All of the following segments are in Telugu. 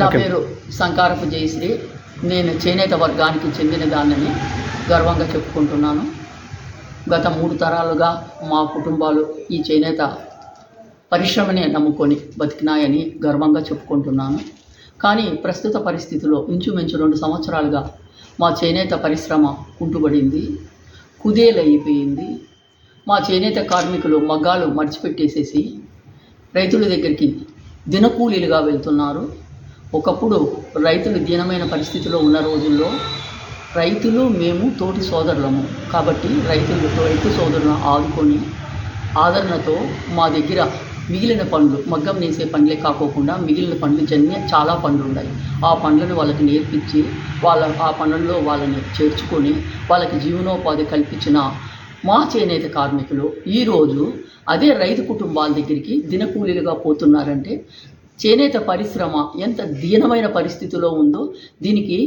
నా పేరు సంకారపు జయశ్రీ. నేను చేనేత వర్గానికి చెందిన దానిని గర్వంగా చెప్పుకుంటున్నాను. గత మూడు తరాలుగా మా కుటుంబాలు ఈ చేనేత పరిశ్రమనే నమ్ముకొని బతికినాయని గర్వంగా చెప్పుకుంటున్నాను. కానీ ప్రస్తుత పరిస్థితిలో ఇంచుమించు రెండు సంవత్సరాలుగా మా చేనేత పరిశ్రమ కుంటుబడింది. కుదేలైపోయింది మా చేనేత కార్మికులు మగ్గాలు మడిచిపెట్టేసేసి రైతుల దగ్గరికి దినకూలీలుగా వెళ్తున్నారు. ఒకప్పుడు రైతులు దీనమైన పరిస్థితిలో ఉన్న రోజుల్లో రైతులు మేము తోటి సోదరులము. కాబట్టి రైతులు రైతు సోదరులను ఆదుకొని ఆదరణతో మా దగ్గర మిగిలిన పండ్లు మగ్గం నేసే పండ్లే కాకోకుండా మిగిలిన పండ్లు జన్య చాలా పండ్లు ఉన్నాయి ఆ పండ్లను వాళ్ళకి నేర్పించి వాళ్ళ ఆ పనుల్లో వాళ్ళని చేర్చుకొని వాళ్ళకి జీవనోపాధి కల్పించిన మా చేనేత కార్మికులు ఈరోజు అదే రైతు కుటుంబాల దగ్గరికి దినకూలీలుగా పోతున్నారంటే చేనేత పరిశ్రమ ఎంత దీనమైన పరిస్థితిలో ఉందో దీనికి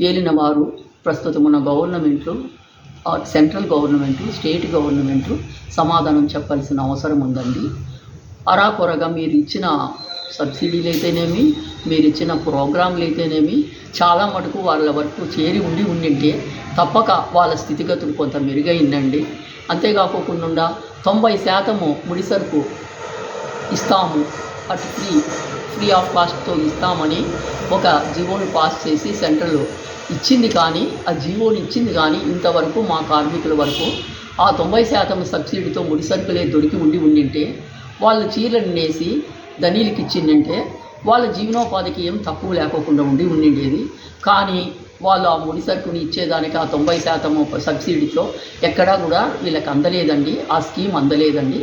ఏలిన వారు ప్రస్తుతం ఉన్న గవర్నమెంట్లు సెంట్రల్ గవర్నమెంట్ స్టేట్ గవర్నమెంటు సమాధానం చెప్పాల్సిన అవసరం ఉందండి. అరాకొరగా మీరు ఇచ్చిన సబ్సిడీలు అయితేనేమి మీరు ఇచ్చిన ప్రోగ్రాంలు అయితేనేమి చాలా మటుకు వాళ్ళ వరకు చేరి ఉండి ఉండింటే తప్పక వాళ్ళ స్థితిగతులు కొంత మెరుగైందండి. అంతేకాకుండా తొంభై శాతము ముడిసరుకు ఇస్తాము. అటు ఫ్రీ ఫ్రీ ఆఫ్ కాస్ట్తో ఇస్తామని ఒక జీవోని పాస్ చేసి సెంట్రల్ ఇచ్చింది కానీ ఆ జీవోని ఇచ్చింది కానీ ఇంతవరకు మా కార్మికుల వరకు ఆ తొంభై శాతం సబ్సిడీతో ముడిసరుకులే దొరికి ఉండి ఉండింటే వాళ్ళు చీరలు నేసి ధనీలకి ఇచ్చిందంటే వాళ్ళ జీవనోపాధికి ఏం తక్కువ లేకోకుండా ఉండి ఉండిండేది. కానీ వాళ్ళు ఆ ముడి సరుకుని ఇచ్చేదానికి ఆ తొంభై శాతం సబ్సిడీతో ఎక్కడా కూడా వీళ్ళకి అందలేదండి. ఆ స్కీమ్ అందలేదండి.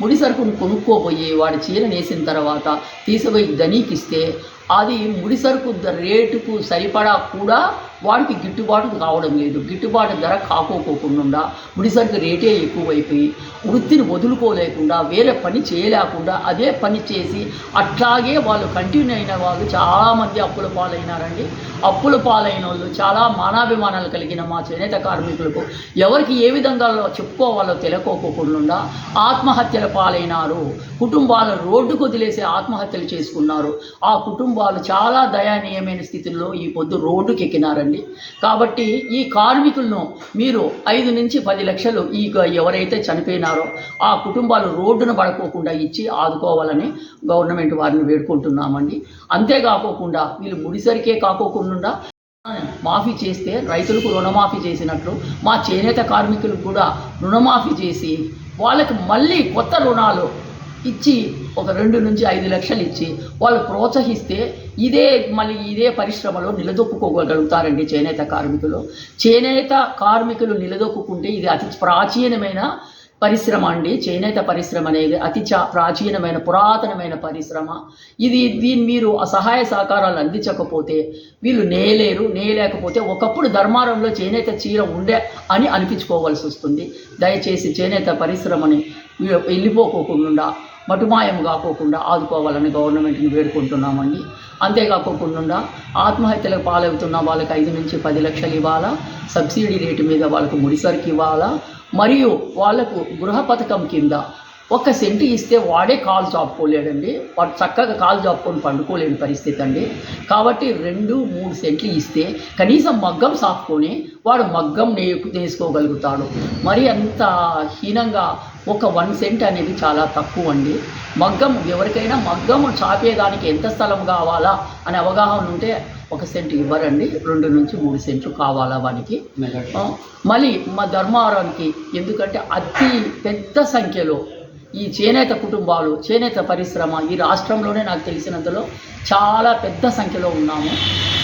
ముడి సరుకును కొనుక్కోపోయి వాడి చీర నేసిన తర్వాత తీసిపోయి ధనీకి ఇస్తే అది ముడి సరుకు రేటుకు సరిపడా కూడా వాడికి గిట్టుబాటు కావడం లేదు. గిట్టుబాటు ధర కాకోకోకుండా ముడి సరుకు రేటే ఎక్కువైపోయి వృత్తిని వదులుకోలేకుండా వేరే పని చేయలేకుండా అదే పని చేసి అట్లాగే వాళ్ళు కంటిన్యూ అయిన వాళ్ళు చాలామంది అప్పుల పాలైనారండి. అప్పుల పాలైన వాళ్ళు చాలా మానాభిమానాలు కలిగిన మా చేనేత కార్మికులకు ఎవరికి ఏ విధంగా చెప్పుకోవాలో తెలియకోకుండా ఆత్మహత్యల పాలైనారు. కుటుంబాలు రోడ్డుకు వదిలేసి ఆత్మహత్యలు చేసుకున్నారు. ఆ కుటుంబ కుటుంబాలు చాలా దయనీయమైన స్థితిలో ఈ పొద్దు రోడ్డుకి ఎక్కినారండి. కాబట్టి ఈ కార్మికులను మీరు ఐదు నుంచి పది లక్షలు ఈ ఎవరైతే చనిపోయినారో ఆ కుటుంబాలు రోడ్డున పడకోకుండా ఇచ్చి ఆదుకోవాలని గవర్నమెంట్ వారిని వేడుకుంటున్నామండి. అంతేకాకోకుండా వీళ్ళు ముడిసరికే కాకోకుండా మాఫీ చేస్తే రైతులకు రుణమాఫీ చేసినట్లు మా చేనేత కార్మికులకు కూడా రుణమాఫీ చేసి వాళ్ళకి మళ్ళీ కొత్త రుణాలు ఇచ్చి ఒక రెండు నుంచి ఐదు లక్షలు ఇచ్చి వాళ్ళు ప్రోత్సహిస్తే ఇదే మళ్ళీ ఇదే పరిశ్రమలో నిలదొక్కుకోగలుగుతారండి చేనేత కార్మికులు. చేనేత కార్మికులు నిలదొక్కుంటే ఇది అతి ప్రాచీనమైన పరిశ్రమ అండి. చేనేత పరిశ్రమ అనేది అతి చా ప్రాచీనమైన పురాతనమైన పరిశ్రమ. ఇది దీన్ని మీరు ఆ సహాయ సహకారాలు అందించకపోతే వీళ్ళు నేయలేరు నేయలేకపోతే ఒకప్పుడు ధర్మారంలో చేనేత చీర ఉండే అని అనిపించుకోవాల్సి వస్తుంది. దయచేసి చేనేత పరిశ్రమని వీ- వెళ్ళిపోకోకుండా మటుమాయం కాకోకుండా ఆదుకోవాలని గవర్నమెంట్ని వేడుకుంటున్నామండి. అంతేకాకోకుండా ఆత్మహత్యలకు పాలవుతున్న వాళ్ళకి ఐదు నుంచి పది లక్షలు ఇవ్వాలా? సబ్సిడీ రేటు మీద వాళ్ళకు ముడిసరికి ఇవ్వాలా? మరియు వాళ్ళకు గృహ పథకం కింద ఒక సెంటు ఇస్తే వాడే కాలు చాపుకోలేడండి. వాడు చక్కగా కాలు చాపుకొని పండుకోలేని పరిస్థితి అండి. కాబట్టి రెండు మూడు సెంట్లు ఇస్తే కనీసం మగ్గం సాపుకొని వాడు మగ్గం నే నేసుకోగలుగుతాడు. మరి అంత హీనంగా ఒక వన్ సెంట్ అనేది చాలా తక్కువ అండి. మగ్గం ఎవరికైనా మగ్గం చాపేదానికి ఎంత స్థలం కావాలా అనే అవగాహన ఉంటే ఒక సెంట్ ఇవ్వరండి. రెండు నుంచి మూడు సెంట్లు కావాలా వానికి. మళ్ళీ మా ధర్మవరానికి ఎందుకంటే అతి పెద్ద సంఖ్యలో ఈ చేనేత కుటుంబాలు చేనేత పరిశ్రమ ఈ రాష్ట్రంలోనే నాకు తెలిసినంతలో చాలా పెద్ద సంఖ్యలో ఉన్నాము.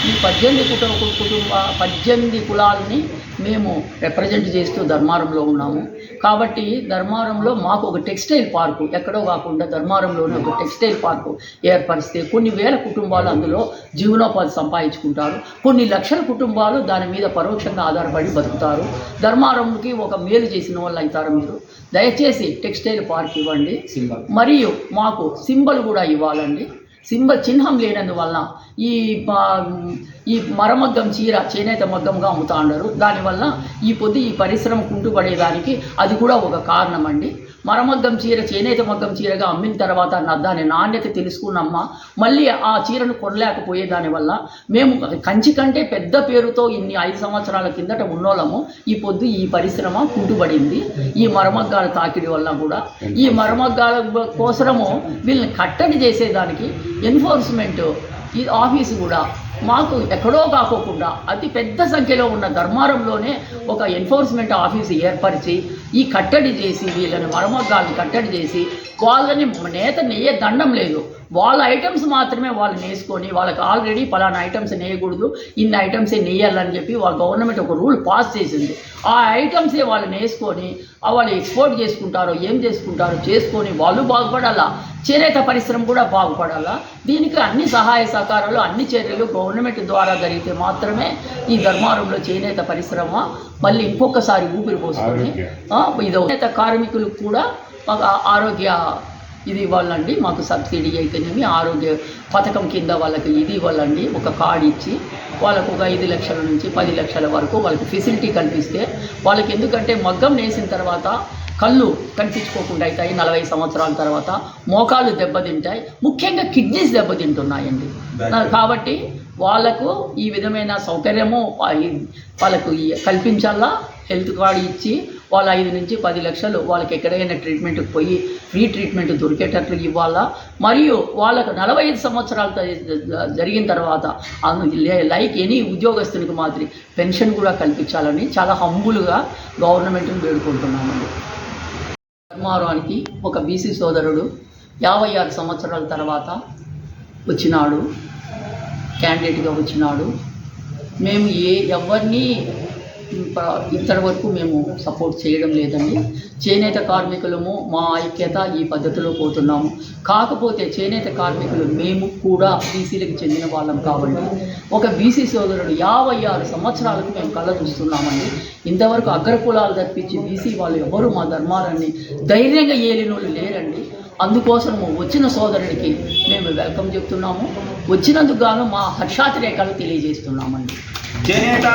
ఈ పద్దెనిమిది కుటుంబ కుటుంబ పద్దెనిమిది కులాలని మేము రిప్రజెంట్ చేస్తూ ధర్మారంలో ఉన్నాము. కాబట్టి ధర్మారంలో మాకు ఒక టెక్స్టైల్ పార్కు ఎక్కడో కాకుండా ధర్మారంలోనే ఒక టెక్స్టైల్ పార్కు ఏర్పరిస్తే కొన్ని వేల కుటుంబాలు అందులో జీవనోపాధి సంపాదించుకుంటారు. కొన్ని లక్షల కుటుంబాలు దాని మీద పరోక్షంగా ఆధారపడి బతుకుతారు. ధర్మారంకి ఒక మేలు చేసిన వాళ్ళు అవుతారు మీరు. దయచేసి టెక్స్టైల్ పార్క్ ఇవ్వండి. మరియు మాకు సింబల్ కూడా ఇవ్వాలండి. సింబల్ చిహ్నం లేనందువల్ల ఈ ఈ మరమగ్గం చీర చేనేత మగ్గంగా అమ్ముతా ఉన్నారు. దానివల్ల ఈ పొద్దు ఈ పరిశ్రమ కుంటుపడేదానికి అది కూడా ఒక కారణం అండి. మరమగ్గం చీర చేనేత మగ్గం చీరగా అమ్మిన తర్వాత దాని నాణ్యత తెలుసుకున్నమ్మ మళ్ళీ ఆ చీరను కొనలేకపోయే దానివల్ల మేము కంచి కంటే పెద్ద పేరుతో ఇన్ని ఐదు సంవత్సరాల కిందట ఉన్నోళ్ళము. ఈ పొద్దు ఈ పరిశ్రమ కుంటుబడింది. ఈ మరమగ్గాల తాకిడి వల్ల కూడా. ఈ మరమగ్గాల కోసరము వీళ్ళని కట్టడి చేసేదానికి ఎన్ఫోర్స్మెంట్ ఈ ఆఫీసు కూడా మాకు ఎక్కడో కాకోకుండా అతి పెద్ద సంఖ్యలో ఉన్న ధర్మారంలోనే ఒక ఎన్ఫోర్స్మెంట్ ఆఫీసు ఏర్పరిచి ఈ కట్టడి చేసి వీళ్ళని మరమగ్గాలను కట్టడి చేసి వాళ్ళని నేత నెయ్యే దండం లేదు. వాళ్ళ ఐటమ్స్ మాత్రమే వాళ్ళు నేసుకొని వాళ్ళకి ఆల్రెడీ పలానా ఐటమ్స్ నేయకూడదు ఇన్ని ఐటమ్సే నేయాలని చెప్పి వాళ్ళ గవర్నమెంట్ ఒక రూల్ పాస్ చేసింది. ఆ ఐటమ్సే వాళ్ళు నేసుకొని వాళ్ళు ఎక్స్పోర్ట్ చేసుకుంటారో ఏం చేసుకుంటారో చేసుకొని వాళ్ళు బాగుపడాలా. చేనేత పరిశ్రమ కూడా బాగుపడాలా. దీనికి అన్ని సహాయ సహకారాలు అన్ని చర్యలు గవర్నమెంట్ ద్వారా జరిగితే మాత్రమే ఈ ధర్మారంలో చేనేత పరిశ్రమ మళ్ళీ ఇంకొకసారి ఊపిరి పోసుకొని ఇది చేనేత కార్మికులకు కూడా ఆరోగ్య ఇది ఇవ్వాలండి. మాకు సబ్సిడీ అయితేనేమి ఆరోగ్య పథకం కింద వాళ్ళకి ఇది ఇవ్వాలండి. ఒక కార్డు ఇచ్చి వాళ్ళకు ఒక ఐదు లక్షల నుంచి పది లక్షల వరకు వాళ్ళకి ఫెసిలిటీ కల్పిస్తే వాళ్ళకి ఎందుకంటే మగ్గం నేసిన తర్వాత కళ్ళు కనిపించుకోకుండా అవుతాయి నలభై సంవత్సరాల తర్వాత మోకాళ్ళు దెబ్బతింటాయి. ముఖ్యంగా కిడ్నీస్ దెబ్బతింటున్నాయండి. కాబట్టి వాళ్ళకు ఈ విధమైన సౌకర్యము వాళ్ళకు కల్పించాలా? హెల్త్ కార్డు ఇచ్చి వాళ్ళ ఐదు నుంచి పది లక్షలు వాళ్ళకి ఎక్కడైనా ట్రీట్మెంట్కి పోయి ఫ్రీ ట్రీట్మెంట్ దొరికేటట్లు ఇవ్వాలా? మరియు వాళ్ళకు నలభై ఐదు సంవత్సరాలు జరిగిన తర్వాత లే- లైక్ ఎనీ ఉద్యోగస్తునికి మాదిరి పెన్షన్ కూడా కల్పించాలని చాలా హంబులుగా గవర్నమెంట్ని వేడుకుంటున్నామండి. ధర్మారానికి ఒక బీసీ సోదరుడు యాభై ఆరు సంవత్సరాల తర్వాత వచ్చినాడు. క్యాండిడేట్గా వచ్చినాడు. మేము ఏ ఎవరిని ఇంతటి వరకు మేము సపోర్ట్ చేయడం లేదండి. చేనేత కార్మికులము మా ఐక్యత ఈ పద్ధతిలో పోతున్నాము. కాకపోతే చేనేత కార్మికులు మేము కూడా బీసీలకు చెందిన వాళ్ళం కాబట్టి ఒక బీసీ సోదరుడు యాభై ఆరు సంవత్సరాలకు మేము కళ్ళ చూస్తున్నామండి. ఇంతవరకు అగ్రకులాలు తప్పించి బీసీ వాళ్ళు ఎవరు మా ధర్మాలని ధైర్యంగా ఏలినోళ్ళు లేరండి. అందుకోసము వచ్చిన సోదరుడికి మేము వెల్కమ్ చెప్తున్నాము. వచ్చినందుకు గాను మా హర్షాతిరేకాలు తెలియజేస్తున్నామండి. చేనేత